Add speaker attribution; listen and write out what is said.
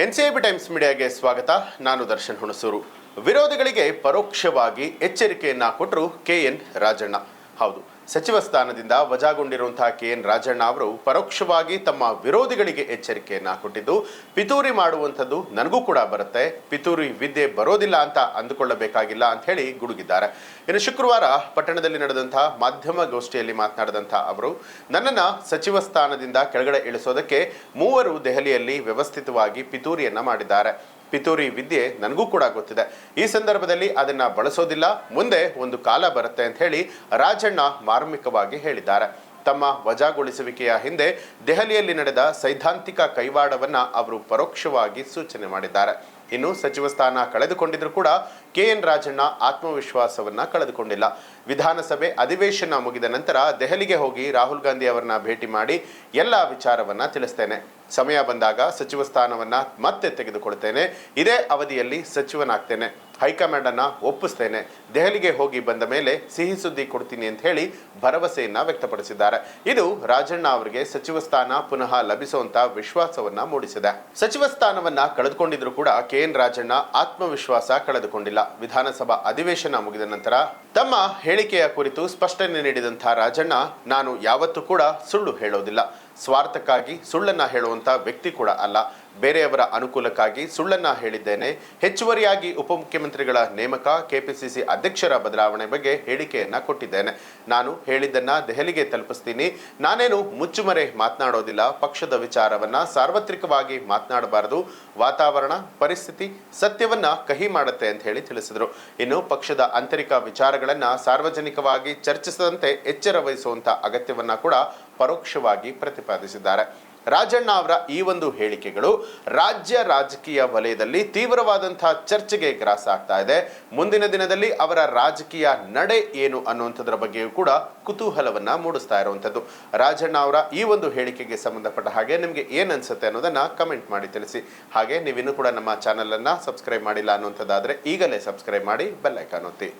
Speaker 1: NCIB times ಮೀಡಿಯಾಗೆ ಸ್ವಾಗತ. ನಾನು ದರ್ಶನ್ ಹುಣಸೂರು. ವಿರೋಧಿಗಳಿಗೆ ಪರೋಕ್ಷವಾಗಿ ಎಚ್ಚರಿಕೆಯನ್ನ ಕೊಟ್ಟರು ಕೆ ಎನ್ ರಾಜಣ್ಣ. ಹೌದು ಸಚಿವ ಸ್ಥಾನದಿಂದ ವಜಾಗೊಂಡಿರುವಂತಹ ಕೆ ಎನ್ ರಾಜಣ್ಣ ಅವರು ಪರೋಕ್ಷವಾಗಿ ತಮ್ಮ ವಿರೋಧಿಗಳಿಗೆ ಎಚ್ಚರಿಕೆಯನ್ನು ಕೊಟ್ಟಿದ್ದು, ಪಿತೂರಿ ಮಾಡುವಂಥದ್ದು ನನಗೂ ಕೂಡ ಬರುತ್ತೆ, ಪಿತೂರಿ ವಿದ್ಯೆ ಬರೋದಿಲ್ಲ ಅಂತ ಅಂದುಕೊಳ್ಳಬೇಕಾಗಿಲ್ಲ ಅಂತ ಹೇಳಿ ಗುಡುಗಿದ್ದಾರೆ. ಇನ್ನು ಶುಕ್ರವಾರ ಪಟ್ಟಣದಲ್ಲಿ ನಡೆದಂತಹ ಮಾಧ್ಯಮ ಗೋಷ್ಠಿಯಲ್ಲಿ ಮಾತನಾಡಿದಂತಹ ಅವರು, ನನ್ನನ್ನ ಸಚಿವ ಸ್ಥಾನದಿಂದ ಕೆಳಗಡೆ ಇಳಿಸೋದಕ್ಕೆ ಮೂವರು ದೆಹಲಿಯಲ್ಲಿ ವ್ಯವಸ್ಥಿತವಾಗಿ ಪಿತೂರಿಯನ್ನ ಮಾಡಿದ್ದಾರೆ. ಪಿತೂರಿ ವಿದ್ಯೆ ನನಗೂ ಕೂಡ ಗೊತ್ತಿದೆ. ಈ ಸಂದರ್ಭದಲ್ಲಿ ಅದನ್ನು ಬಳಸೋದಿಲ್ಲ, ಮುಂದೆ ಒಂದು ಕಾಲ ಬರುತ್ತೆ ಅಂತ ಹೇಳಿ ರಾಜಣ್ಣ ಮಾರ್ಮಿಕವಾಗಿ ಹೇಳಿದ್ದಾರೆ. ತಮ್ಮ ವಜಾಗೊಳಿಸುವಿಕೆಯ ಹಿಂದೆ ದೆಹಲಿಯಲ್ಲಿ ನಡೆದ ಸೈದ್ಧಾಂತಿಕ ಕೈವಾಡವನ್ನ ಅವರು ಪರೋಕ್ಷವಾಗಿ ಸೂಚನೆ ಮಾಡಿದ್ದಾರೆ. ಇನ್ನು ಸಚಿವ ಸ್ಥಾನ ಕಳೆದುಕೊಂಡಿದ್ರು ಕೂಡ ಕೆ ಎನ್ ರಾಜಣ್ಣ ಆತ್ಮವಿಶ್ವಾಸವನ್ನ ಕಳೆದುಕೊಂಡಿಲ್ಲ. ವಿಧಾನಸಭೆ ಅಧಿವೇಶನ ಮುಗಿದ ನಂತರ ದೆಹಲಿಗೆ ಹೋಗಿ ರಾಹುಲ್ ಗಾಂಧಿ ಅವರನ್ನ ಭೇಟಿ ಮಾಡಿ ಎಲ್ಲ ವಿಚಾರವನ್ನ ತಿಳಿಸ್ತೇನೆ. ಸಮಯ ಬಂದಾಗ ಸಚಿವ ಸ್ಥಾನವನ್ನ ಮತ್ತೆ ತೆಗೆದುಕೊಳ್ತೇನೆ. ಇದೇ ಅವಧಿಯಲ್ಲಿ ಸಚಿವನಾಗ್ತೇನೆ. ಹೈಕಮಾಂಡ್ ಅನ್ನ ಒಪ್ಪಿಸ್ತೇನೆ. ದೆಹಲಿಗೆ ಹೋಗಿ ಬಂದ ಮೇಲೆ ಸಿಹಿ ಸುದ್ದಿ ಕೊಡ್ತೀನಿ ಅಂತ ಹೇಳಿ ಭರವಸೆಯನ್ನ ವ್ಯಕ್ತಪಡಿಸಿದ್ದಾರೆ. ಇದು ರಾಜಣ್ಣ ಅವರಿಗೆ ಸಚಿವ ಸ್ಥಾನ ಪುನಃ ಲಭಿಸುವಂತ ವಿಶ್ವಾಸವನ್ನ ಮೂಡಿಸಿದೆ. ಸಚಿವ ಸ್ಥಾನವನ್ನ ಕಳೆದುಕೊಂಡಿದ್ರು ಕೂಡ ಕೆ ಎನ್ ರಾಜಣ್ಣ ಆತ್ಮವಿಶ್ವಾಸ ಕಳೆದುಕೊಂಡಿಲ್ಲ. ವಿಧಾನಸಭಾ ಅಧಿವೇಶನ ಮುಗಿದ ನಂತರ ತಮ್ಮ ಹೇಳಿಕೆಯ ಕುರಿತು ಸ್ಪಷ್ಟನೆ ನೀಡಿದಂತಹ ರಾಜಣ್ಣ, ನಾನು ಯಾವತ್ತೂ ಕೂಡ ಸುಳ್ಳು ಹೇಳೋದಿಲ್ಲ. ಸ್ವಾರ್ಥಕ್ಕಾಗಿ ಸುಳ್ಳನ್ನ ಹೇಳುವಂತ ವ್ಯಕ್ತಿ ಕೂಡ ಅಲ್ಲ. ಬೇರೆಯವರ ಅನುಕೂಲಕ್ಕಾಗಿ ಸುಳ್ಳನ್ನ ಹೇಳಿದ್ದೇನೆ. ಹೆಚ್ಚುವರಿಯಾಗಿ ಉಪಮುಖ್ಯಮಂತ್ರಿಗಳ ನೇಮಕ ಕೆಪಿಸಿಸಿ ಅಧ್ಯಕ್ಷರ ಬದಲಾವಣೆ ಬಗ್ಗೆ ಹೇಳಿಕೆಯನ್ನ ಕೊಟ್ಟಿದ್ದೇನೆ. ನಾನು ಹೇಳಿದ್ದನ್ನ ದೆಹಲಿಗೆ ತಲುಪಿಸ್ತೀನಿ. ನಾನೇನು ಮುಚ್ಚುಮರೆ ಮಾತನಾಡೋದಿಲ್ಲ. ಪಕ್ಷದ ವಿಚಾರವನ್ನ ಸಾರ್ವತ್ರಿಕವಾಗಿ ಮಾತನಾಡಬಾರದು. ವಾತಾವರಣ, ಪರಿಸ್ಥಿತಿ ಸತ್ಯವನ್ನ ಕಹಿ ಮಾಡುತ್ತೆ ಅಂತ ಹೇಳಿ ತಿಳಿಸಿದರು. ಇನ್ನು ಪಕ್ಷದ ಆಂತರಿಕ ವಿಚಾರಗಳನ್ನ ಸಾರ್ವಜನಿಕವಾಗಿ ಚರ್ಚಿಸದಂತೆ ಎಚ್ಚರ ವಹಿಸುವಂತ ಅಗತ್ಯವನ್ನ ಕೂಡ ಪರೋಕ್ಷವಾಗಿ ಪ್ರತಿಪಾದಿಸಿದ್ದಾರೆ. ರಾಜಣ್ಣ ಅವರ ಈ ಒಂದು ಹೇಳಿಕೆಗಳು ರಾಜ್ಯ ರಾಜಕೀಯ ವಲಯದಲ್ಲಿ ತೀವ್ರವಾದಂತಹ ಚರ್ಚೆಗೆ ಗ್ರಾಸ ಆಗ್ತಾ ಇದೆ. ಮುಂದಿನ ದಿನದಲ್ಲಿ ಅವರ ರಾಜಕೀಯ ನಡೆ ಏನು ಅನ್ನುವಂಥದ್ರ ಬಗ್ಗೆಯೂ ಕೂಡ ಕುತೂಹಲವನ್ನ ಮೂಡಿಸ್ತಾ ಇರುವಂಥದ್ದು. ರಾಜಣ್ಣ ಅವರ ಈ ಒಂದು ಹೇಳಿಕೆಗೆ ಸಂಬಂಧಪಟ್ಟ ಹಾಗೆ ನಿಮಗೆ ಏನ್ ಅನ್ಸುತ್ತೆ ಅನ್ನೋದನ್ನ ಕಮೆಂಟ್ ಮಾಡಿ ತಿಳಿಸಿ. ಹಾಗೆ ನೀವಿನ್ನೂ ಕೂಡ ನಮ್ಮ ಚಾನೆಲ್ ಅನ್ನ ಸಬ್ಸ್ಕ್ರೈಬ್ ಮಾಡಿಲ್ಲ ಅನ್ನುವಂಥದ್ದಾದ್ರೆ ಈಗಲೇ ಸಬ್ಸ್ಕ್ರೈಬ್ ಮಾಡಿ ಬೆಲ್ಲೈಕಾನ್ ಒತ್ತಿ.